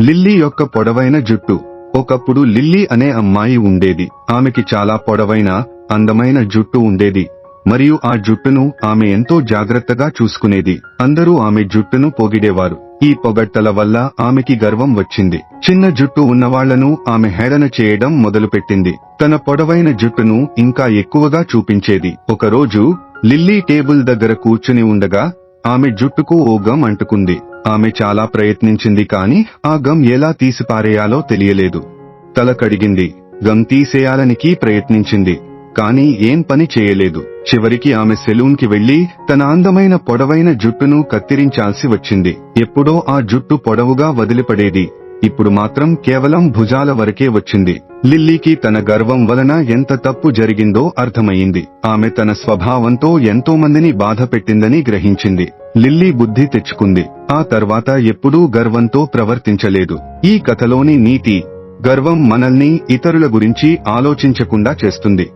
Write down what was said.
Lily యొక్క పొడవైన జుట్టు. ఒకప్పుడు లిల్లీ అనే అమ్మాయి ఉండేది. ఆమెకి చాలా పొడవైన అందమైన జుట్టు ఉండేది. మరియు ఆ జుట్టును ఆమె ఎంతో జాగ్రత్తగా చూసుకునేది. అందరూ ఆమె జుట్టును పొగిడేవారు. ఈ పొగట్టల వల్ల ఆమెకి గర్వం వచ్చింది. చిన్న జుట్టు ఉన్నవాళ్ళను ఆమె హేళన చేయడం మొదలుపెట్టింది. తన పొడవైన జుట్టును ఇంకా ఎక్కువగా చూపించేది. ఒకరోజు లిల్లీ టేబుల్ దగ్గర కూర్చుని ఉండగా ఆమె జుట్టుకు ఓ గమ్ అంటుకుంది. ఆమె చాలా ప్రయత్నించింది కాని ఆ గమ్ ఎలా తీసిపారేయాలో తెలియలేదు. తల కడిగింది. గమ్ తీసేయాలనికి ప్రయత్నించింది. కానీ ఏం పని చేయలేదు. చివరికి ఆమె సెలూన్కి వెళ్ళి తన అందమైన పొడవైన జుట్టును కత్తిరించాల్సి వచ్చింది. ఎప్పుడో ఆ జుట్టు పొడవుగా వదిలిపడేది. ఇప్పుడు మాత్రం కేవలం భుజాల వరకే వచ్చింది. లిల్లీకి తన గర్వం వలన ఎంత తప్పు జరిగిందో అర్థమయ్యింది. ఆమె తన స్వభావంతో ఎంతో మందిని బాధ పెట్టిందని గ్రహించింది. లిల్లీ బుద్ధి తెచ్చుకుంది. ఆ తర్వాత ఎప్పుడూ గర్వంతో ప్రవర్తించలేదు. ఈ కథలోని నీతి గర్వం మనల్ని ఇతరుల గురించి ఆలోచించకుండా చేస్తుంది.